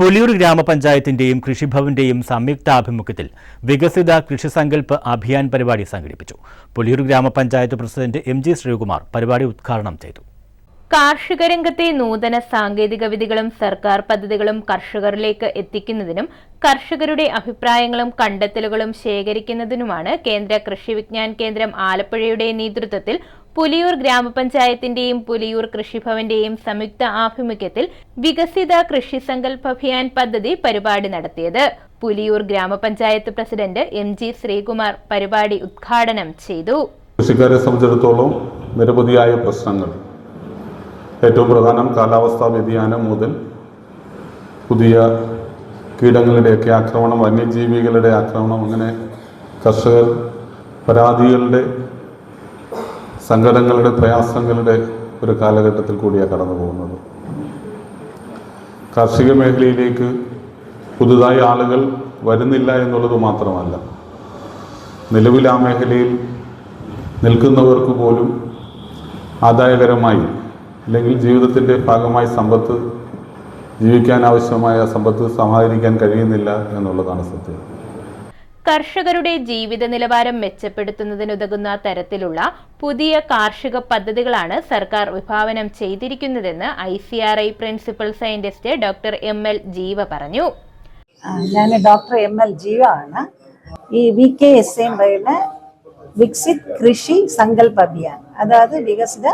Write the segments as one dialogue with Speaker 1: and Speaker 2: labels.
Speaker 1: പുലിയൂർ ഗ്രാമപഞ്ചായത്തിന്റെയും കൃഷിഭവന്റെയും സംയുക്താഭിമുഖ്യത്തിൽ വികസിത കൃഷിസങ്കല്പ് അഭിയാൻ പരിപാടി സംഘടിപ്പിച്ചു. പുലിയൂർ ഗ്രാമപഞ്ചായത്ത് പ്രസിഡന്റ് എം ജി ശ്രീകുമാർ പരിപാടി ഉദ്ഘാടനം ചെയ്തു.
Speaker 2: കാർഷിക രംഗത്തെ നൂതന സാങ്കേതിക വിദ്യകളും സർക്കാർ പദ്ധതികളും കർഷകരിലേക്ക് എത്തിക്കുന്നതിനും കർഷകരുടെ അഭിപ്രായങ്ങളും കണ്ടെത്തലുകളും ശേഖരിക്കുന്നതിനുമാണ് കേന്ദ്ര കൃഷി വിജ്ഞാൻ കേന്ദ്രം ആലപ്പുഴയുടെ നേതൃത്വത്തിൽ പുലിയൂർ ഗ്രാമപഞ്ചായത്തിന്റെയും പുലിയൂർ കൃഷിഭവന്റെയും സംയുക്ത ആഭിമുഖ്യത്തിൽ വികസിത കൃഷി സങ്കല്പ അഭിയാൻ പദ്ധതി പരിപാടി നടത്തിയത്. പുലിയൂർ ഗ്രാമപഞ്ചായത്ത് പ്രസിഡന്റ് എം ജി ശ്രീകുമാർ പരിപാടി ഉദ്ഘാടനം ചെയ്തു.
Speaker 3: കൃഷിക്കാരെ സംബന്ധിച്ചിടത്തോളം നിരവധിയായ പ്രശ്നങ്ങൾ. ഏറ്റവും പ്രധാനം കാലാവസ്ഥാ വ്യതിയാനം മുതൽ പുതിയ കീടങ്ങളുടെയൊക്കെ ആക്രമണം വന്യജീവികളുടെ ആക്രമണം അങ്ങനെ കർഷകർ പരാതികളുടെ സങ്കടങ്ങളുടെ പ്രയാസങ്ങളുടെ ഒരു കാലഘട്ടത്തിൽ കൂടിയാണ് കടന്നു പോകുന്നത്. കാർഷിക മേഖലയിലേക്ക് പുതുതായി ആളുകൾ വരുന്നില്ല എന്നുള്ളത് മാത്രമല്ല. നിലവിൽ ആ മേഖലയിൽ നിൽക്കുന്നവർക്ക് പോലും ആദായകരമായി അല്ലെങ്കിൽ ജീവിതത്തിന്റെ ഭാഗമായി സമ്പത്ത് ജീവിക്കാൻ ആവശ്യമായ സമ്പത്ത് സമാഹരിക്കാൻ കഴിയുന്നില്ല എന്നുള്ളതാണ് സത്യം.
Speaker 2: കർഷകരുടെ ജീവിത നിലവാരം മെച്ചപ്പെടുത്തുന്നതിനുതകുന്ന തരത്തിലുള്ള പുതിയ കാർഷിക പദ്ധതികളാണ് സർക്കാർ വിഭാവനം ചെയ്തിരിക്കുന്നതെന്ന് I C R I principal scientist doctor M L Jeeva പറഞ്ഞു.
Speaker 4: ഞാൻ ഡോക്ടർ എം എൽ ജീവ ആണ്. ഈ വി കെ എസ് എം പറയുന്ന വികസിത് കൃഷി സങ്കല്പ അഭിയാൻ. അതായത് വികസിത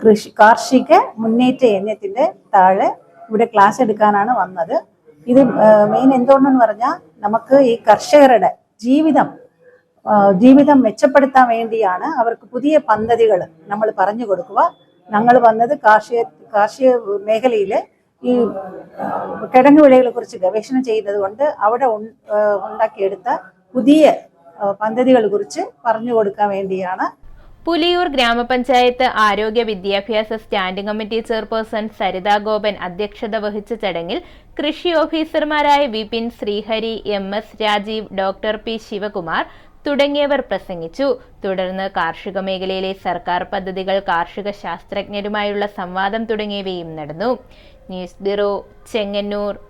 Speaker 4: കൃഷി കാർഷിക മുന്നേറ്റ യജ്ഞത്തിന്റെ താഴെ ഇവിടെ ക്ലാസ് എടുക്കാനാണ് വന്നത്. ഇത് മെയിൻ എന്തുകൊണ്ടെന്ന് പറഞ്ഞാൽ നമുക്ക് ഈ കർഷകരുടെ ജീവിതം ജീവിതം മെച്ചപ്പെടുത്താൻ വേണ്ടിയാണ് അവർക്ക് പുതിയ പദ്ധതികൾ നമ്മൾ പറഞ്ഞു കൊടുക്കുക. ഞങ്ങൾ വന്നത് കാർഷിക കാർഷിക മേഖലയിൽ ഈ കിഴങ്ങ് വിളകളെ കുറിച്ച് ഗവേഷണം ചെയ്യുന്നത് കൊണ്ട് അവിടെ ഉണ്ടാക്കിയെടുത്ത പുതിയ പദ്ധതികളെ കുറിച്ച് പറഞ്ഞു കൊടുക്കാൻ വേണ്ടിയാണ്
Speaker 2: പുലിയൂർ ഗ്രാമപഞ്ചായത്ത് ആരോഗ്യ വിദ്യാഭ്യാസ standing committee chairperson Saritha Gopan അധ്യക്ഷത വഹിച്ച ചടങ്ങിൽ കൃഷി ഓഫീസർമാരായ Vipin Sreehari M S Rajeev doctor P Sivakumar തുടങ്ങിയവർ പ്രസംഗിച്ചു. തുടർന്ന് കാർഷിക മേഖലയിലെ സർക്കാർ പദ്ധതികൾ കാർഷിക ശാസ്ത്രജ്ഞരുമായുള്ള സംവാദം തുടങ്ങിയവയും നടന്നു. News bureau Chengannur.